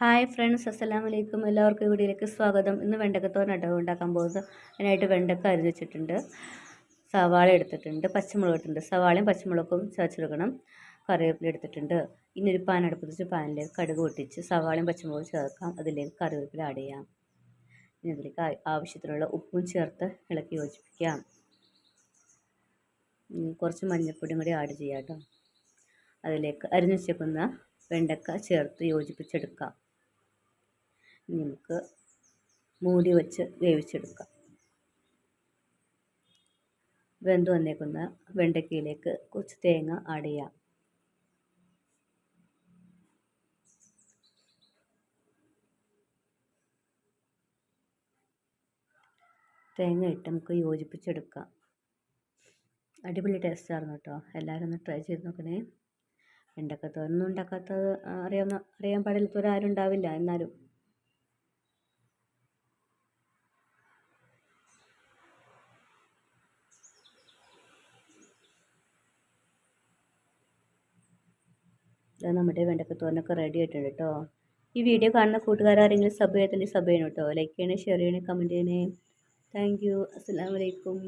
Hi friends അസ്സലാമു വലൈക്കും എല്ലാവർക്കും വീഡിയോയിലേക്ക് സ്വാഗതം. ഇന്ന് വെണ്ടക്കത്തോരനാട്ടോ ഉണ്ടാക്കാൻ പോകുന്നത് അതിനായിട്ട് വെണ്ടക്ക അരിഞ്ഞ് വെച്ചിട്ടുണ്ട്. സവാള എടുത്തിട്ടുണ്ട് പച്ചമുളക് എടുത്തിട്ടുണ്ട്. സവാളയും പച്ചമുളകും ചേർച്ചെടുക്കണം കറിവേപ്പില എടുത്തിട്ടുണ്ട്. ഇനി ഒരു പാൻ അടുപ്പിച്ച് പാനിലേക്ക് കടുക് പൊട്ടിച്ച് സവാളയും പച്ചമുളകും ചേർക്കാം. അതിലേക്ക് കറിവേപ്പില ആഡ് ചെയ്യാം. ഇനി അതിലേക്ക് ആവശ്യത്തിനുള്ള ഉപ്പും ചേർത്ത് ഇളക്കി യോജിപ്പിക്കാം. കുറച്ച് മഞ്ഞൾപ്പൊടിയും കൂടി ആഡ് ചെയ്യാം കേട്ടോ അതിലേക്ക് അരിഞ്ഞു വെച്ചേക്കുന്ന വെണ്ടക്ക ചേർത്ത് യോജിപ്പിച്ചെടുക്കാം. നമുക്ക് മൂടി വെച്ച് വേവിച്ചെടുക്കാം. വെന്ത് വന്നേക്കുന്ന വെണ്ടയ്ക്കയിലേക്ക് കുറച്ച് തേങ്ങ ആഡ് ചെയ്യാം. തേങ്ങ ഇട്ട് നമുക്ക് യോജിപ്പിച്ചെടുക്കാം. അടിപൊളി ടേസ്റ്റായിരുന്നു കേട്ടോ. എല്ലാവരും ഒന്ന് ട്രൈ ചെയ്ത് നോക്കണേ. വെണ്ടക്കത്തോരൊന്നും ഉണ്ടാക്കാത്തത് അറിയാവുന്ന അറിയാൻ പാടില്ലാത്തവരാരും ഉണ്ടാവില്ല എന്നാലും. നമ്മുടെ വെണ്ടക്കത്തോരനൊക്കെ റെഡി ആയിട്ടുണ്ട് കേട്ടോ ഈ വീഡിയോ കാണുന്ന കൂട്ടുകാരെങ്കിലും സബ് ചെയ്യത്തില്ലെങ്കിൽ സബ് ചെയ്യണം കേട്ടോ ലൈക്ക് ചെയ്യണേ ഷെയർ ചെയ്യണേ കമന്റ് ചെയ്യണേ. താങ്ക് യു അസ്സാം വലൈക്കും